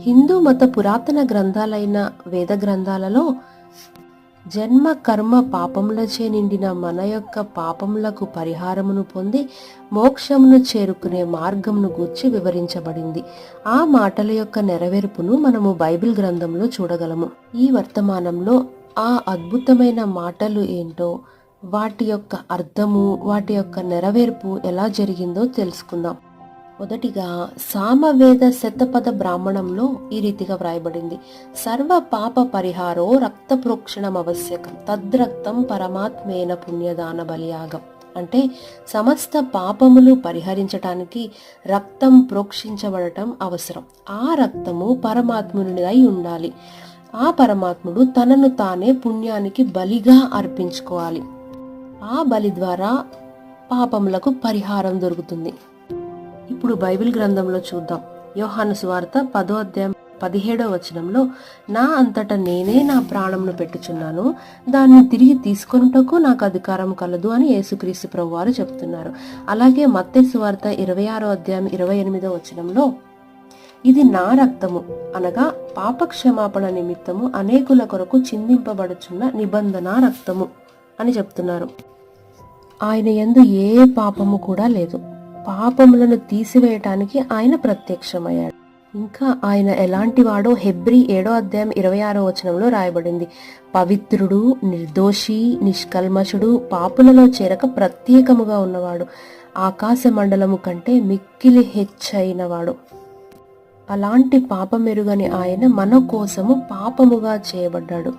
హిందూ మత పురాతన గ్రంథాలైన వేద గ్రంథాలలో జన్మ కర్మ పాపములచే నిండిన మన యొక్క పాపములకు పరిహారమును పొంది మోక్షమును చేరుకునే మార్గమును గూర్చి వివరించబడింది. ఆ మాటల యొక్క నెరవేర్పును మనము బైబిల్ గ్రంథంలో చూడగలము. ఈ వర్తమానంలో ఆ అద్భుతమైన మాటలు ఏంటో వాటి యొక్క అర్థము వాటి యొక్క నెరవేర్పు ఎలా జరిగిందో తెలుసుకుందాం. మొదటిగా సామవేద శతపద బ్రాహ్మణంలో ఈ రీతిగా వ్రాయబడింది. సర్వ పాప పరిహారో రక్త ప్రోక్షణం ఆవశ్యకం తద్రక్తం పరమాత్మేన పుణ్యదాన బలియాగం. అంటే సమస్త పాపములు పరిహరించటానికి రక్తం ప్రోక్షించబడటం అవసరం. ఆ రక్తము పరమాత్మునిదై ఉండాలి. ఆ పరమాత్ముడు తనను తానే పుణ్యానికి బలిగా అర్పించుకోవాలి. ఆ బలి ద్వారా పాపములకు పరిహారం దొరుకుతుంది. ఇప్పుడు బైబిల్ గ్రంథంలో చూద్దాం. యోహాను సువార్త పదో అధ్యాయం పదిహేడో వచనంలో నా అంతట నేనే నా ప్రాణంను పెట్టుచున్నాను. దాన్ని తిరిగి తీసుకొనుటకు నాకు అధికారం కలదు అని యేసుక్రీస్తు ప్రభు వారు చెప్తున్నారు. అలాగే మత్తే సువార్త ఇరవై ఆరో అధ్యాయం ఇరవై ఎనిమిదో వచనంలో ఇది నా రక్తము అనగా పాప క్షమాపణ నిమిత్తము అనేకుల కొరకు చిందింపబడుచున్న నిబంధన రక్తము అని చెప్తున్నారు. ఆయన ఎందు ఏ పాపము కూడా లేదు. పాపములను తీసివేయటానికి ఆయన ప్రత్యక్షమయ్యాడు. ఇంకా ఆయన ఎలాంటి వాడో హెబ్రి ఏడో అధ్యాయం ఇరవై ఆరో వచనంలో రాయబడింది. పవిత్రుడు నిర్దోషి నిష్కల్మషుడు పాపులలో చేరక ప్రత్యేకముగా ఉన్నవాడు ఆకాశ మండలము కంటే మిక్కిలి హెచ్చైనవాడు. అలాంటి పాపమెరుగని ఆయన మన కోసము పాపముగా చేయబడ్డాడు.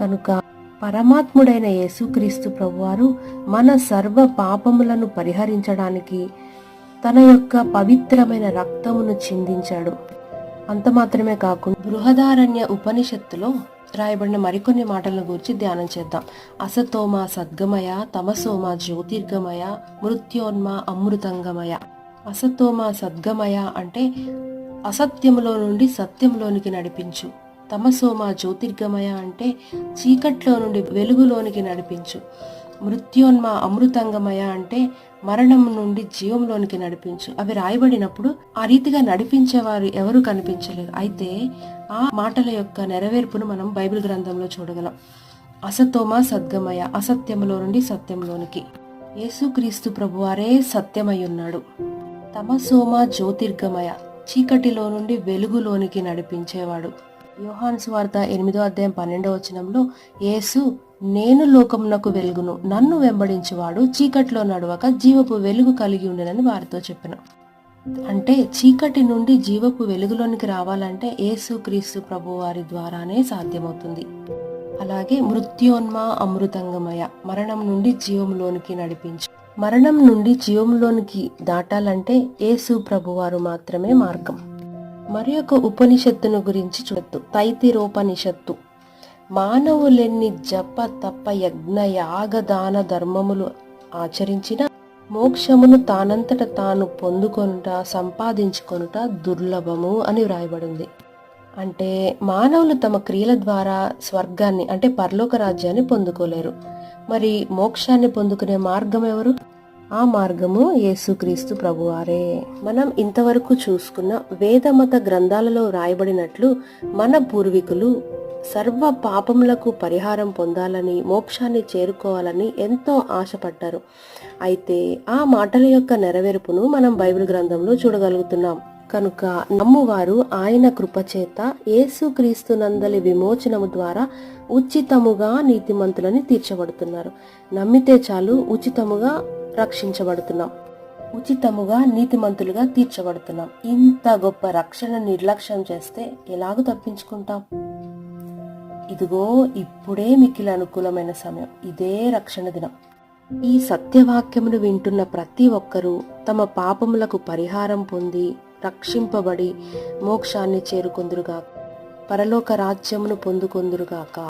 కనుక పరమాత్ముడైన యేసుక్రీస్తు ప్రభువారు మన సర్వ పాపములను పరిహరించడానికి తన యొక్క పవిత్రమైన రక్తమును చిందించాడు. అంత మాత్రమే కాకుండా బృహదారణ్య ఉపనిషత్తులో రాయబడిన మరికొన్ని మాటల గురించి ధ్యానం చేద్దాం. అసతోమ సద్గమయ తమసోమ జ్యోతిర్గమయ మృత్యోన్మ అమృతంగమయ. అసతోమ సద్గమయ అంటే అసత్యములో నుండి సత్యంలోనికి నడిపించు. తమసోమ జ్యోతిర్గమయ అంటే చీకట్లో నుండి వెలుగులోనికి నడిపించు. మృత్యోన్మ అమృతంగమయ అంటే మరణం నుండి జీవంలోనికి నడిపించు. అవి రాయబడినప్పుడు ఆ రీతిగా నడిపించేవారు ఎవరు కనిపించలేదు. అయితే ఆ మాటల యొక్క నెరవేర్పును మనం బైబిల్ గ్రంథంలో చూడగలం. అసతోమ సద్గమయ అసత్యములో నుండి సత్యంలోనికి. యేసుక్రీస్తు ప్రభువారే సత్యమై ఉన్నాడు తమసోమ జ్యోతిర్గమయ చీకటిలో నుండి వెలుగులోనికి నడిపించేవాడు. యోహాన్ వార్త ఎనిమిదో అధ్యాయం పన్నెండో వచనంలో యేసు నేను లోకమునకు వెలుగును నన్ను వెంబడించేవాడు చీకట్లో నడవక జీవపు వెలుగు కలిగి ఉండనని వారితో చెప్పిన. అంటే చీకటి నుండి జీవపు వెలుగులోనికి రావాలంటే యేసు క్రీస్తు ప్రభు వారి ద్వారానే సాధ్యమవుతుంది. అలాగే మృత్యోన్మ అమృతంగమయ మరణం నుండి జీవంలోనికి నడిపించు. మరణం నుండి జీవంలోనికి దాటాలంటే యేసు ప్రభువారు మాత్రమే మార్గం. మరి ఒక ఉపనిషత్తును గురించి చూడద్దు. తైతిరోపనిషత్తు. మానవులెన్ని జప తప్ప యజ్ఞ యాగ దాన ధర్మములు ఆచరించిన మోక్షమును తానంతట తాను పొందుకొనుట సంపాదించుకొనుట దుర్లభము అని వ్రాయబడింది. అంటే మానవులు తమ క్రియల ద్వారా స్వర్గాన్ని అంటే పరలోక రాజ్యాన్ని పొందుకోలేరు. మరి మోక్షాన్ని పొందుకునే మార్గం ఎవరు? ఆ మార్గము యేసుక్రీస్తు ప్రభువారే. మనం ఇంతవరకు చూసుకున్న వేదమత గ్రంథాలలో వ్రాయబడినట్లు మన పూర్వీకులు సర్వ పాపములకు పరిహారం పొందాలని మోక్షాన్ని చేరుకోవాలని ఎంతో ఆశపడ్డారు. అయితే ఆ మాటల యొక్క నెరవేర్పును మనం బైబిల్ గ్రంథంలో చూడగలుగుతున్నాం. కనుక నమ్మువారు ఆయన కృపచేత యేసుక్రీస్తు నందలి విమోచనము ద్వారా ఉచితముగా నీతిమంతులని తీర్చబడుతున్నారు. నమ్మితే చాలు ఉచితముగా రక్షించబడుతున్నాం. ఉచితముగా నీతిమంతులుగా తీర్చబడుతున్నాం. ఇంత గొప్ప రక్షణ నిర్లక్ష్యం చేస్తే ఎలాగూ తప్పించుకుంటాం? ఇదిగో ఇప్పుడే మికిలి అనుకూలమైన సమయం. ఇదే రక్షణ దినం. ఈ సత్యవాక్యమును వింటున్న ప్రతి ఒక్కరూ తమ పాపములకు పరిహారం పొంది రక్షింపబడి మోక్షాన్ని చేరుకొందురుగా పరలోక రాజ్యమును పొందుకొందురుగాక.